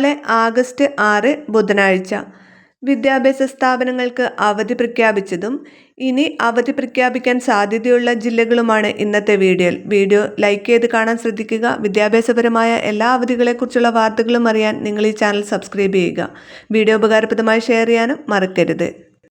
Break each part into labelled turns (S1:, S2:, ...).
S1: നാളെ ആഗസ്റ്റ് ആറ് ബുധനാഴ്ച. വിദ്യാഭ്യാസ സ്ഥാപനങ്ങൾക്ക് അവധി പ്രഖ്യാപിച്ചതും ഇനി അവധി പ്രഖ്യാപിക്കാൻ സാധ്യതയുള്ള ജില്ലകളുമാണ് ഇന്നത്തെ വീഡിയോയിൽ. വീഡിയോ ലൈക്ക് ചെയ്ത് കാണാൻ ശ്രദ്ധിക്കുക. വിദ്യാഭ്യാസപരമായ എല്ലാ അവധികളെക്കുറിച്ചുള്ള വാർത്തകളും അറിയാൻ നിങ്ങൾ ഈ ചാനൽ സബ്സ്ക്രൈബ് ചെയ്യുക. വീഡിയോ ഉപകാരപ്രദമായി ഷെയർ ചെയ്യാനും മറക്കരുത്.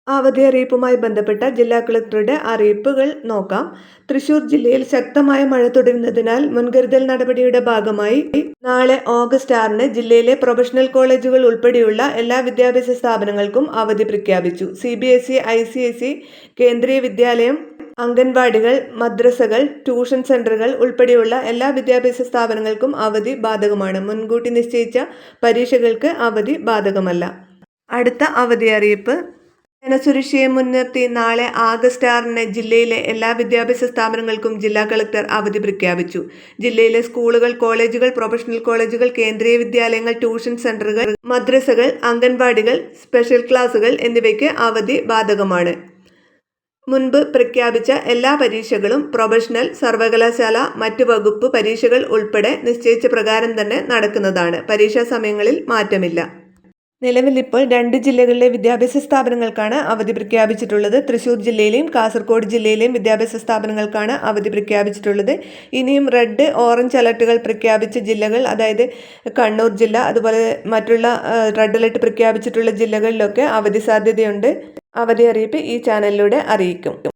S1: അവധി അറിയിപ്പുമായി ബന്ധപ്പെട്ട ജില്ലാ കളക്ടറുടെ അറിയിപ്പുകൾ നോക്കാം. തൃശൂർ ജില്ലയിൽ ശക്തമായ മഴ തുടരുന്നതിനാൽ മുൻകരുതൽ നടപടിയുടെ ഭാഗമായി നാളെ ഓഗസ്റ്റ് ആറിന് ജില്ലയിലെ പ്രൊഫഷണൽ കോളേജുകൾ ഉൾപ്പെടെയുള്ള എല്ലാ വിദ്യാഭ്യാസ സ്ഥാപനങ്ങൾക്കും അവധി പ്രഖ്യാപിച്ചു. C B S E I C S E Kendriya Vidyalaya അംഗൻവാടികൾ മദ്രസകൾ tuition സെന്ററുകൾ ഉൾപ്പെടെയുള്ള എല്ലാ വിദ്യാഭ്യാസ സ്ഥാപനങ്ങൾക്കും അവധി ബാധകമാണ്. മുൻകൂട്ടി നിശ്ചയിച്ച പരീക്ഷകൾക്ക് അവധി ബാധകമല്ല. അടുത്ത അവധി അറിയിപ്പ് ജനസുരക്ഷയെ മുൻനിർത്തി നാളെ ആഗസ്റ്റ് ആറിന് ജില്ലയിലെ എല്ലാ വിദ്യാഭ്യാസ സ്ഥാപനങ്ങൾക്കും ജില്ലാ കളക്ടർ അവധി പ്രഖ്യാപിച്ചു. ജില്ലയിലെ സ്കൂളുകൾ കോളേജുകൾ പ്രൊഫഷണൽ കോളേജുകൾ കേന്ദ്രീയ വിദ്യാലയങ്ങൾ ട്യൂഷൻ സെന്ററുകൾ മദ്രസകൾ അംഗൻവാടികൾ സ്പെഷ്യൽ ക്ലാസുകൾ എന്നിവയ്ക്ക് അവധി ബാധകമാണ്. മുൻപ് പ്രഖ്യാപിച്ച എല്ലാ പരീക്ഷകളും പ്രൊഫഷണൽ സർവകലാശാല മറ്റ് വകുപ്പ് പരീക്ഷകൾ ഉൾപ്പെടെ നിശ്ചയിച്ച പ്രകാരം തന്നെ നടക്കുന്നതാണ്. പരീക്ഷാ സമയങ്ങളിൽ മാറ്റമില്ല. നിലവിൽ ഇപ്പോൾ രണ്ട് ജില്ലകളിലെ വിദ്യാഭ്യാസ സ്ഥാപനങ്ങൾക്കാണ് അവധി പ്രഖ്യാപിച്ചിട്ടുള്ളത്. തൃശൂർ ജില്ലയിലെയും കാസർഗോഡ് ജില്ലയിലെയും വിദ്യാഭ്യാസ സ്ഥാപനങ്ങൾക്കാണ് അവധി പ്രഖ്യാപിച്ചിട്ടുള്ളത്. ഇനിയും റെഡ് ഓറഞ്ച് അലർട്ടുകൾ പ്രഖ്യാപിച്ച ജില്ലകൾ അതായത് കണ്ണൂർ ജില്ല അതുപോലെ മറ്റുള്ള റെഡ് അലർട്ട് പ്രഖ്യാപിച്ചിട്ടുള്ള ജില്ലകളിലൊക്കെ അവധി സാധ്യതയുണ്ട്. അവധി അറിയിപ്പ് ഈ ചാനലിലൂടെ അറിയിക്കും.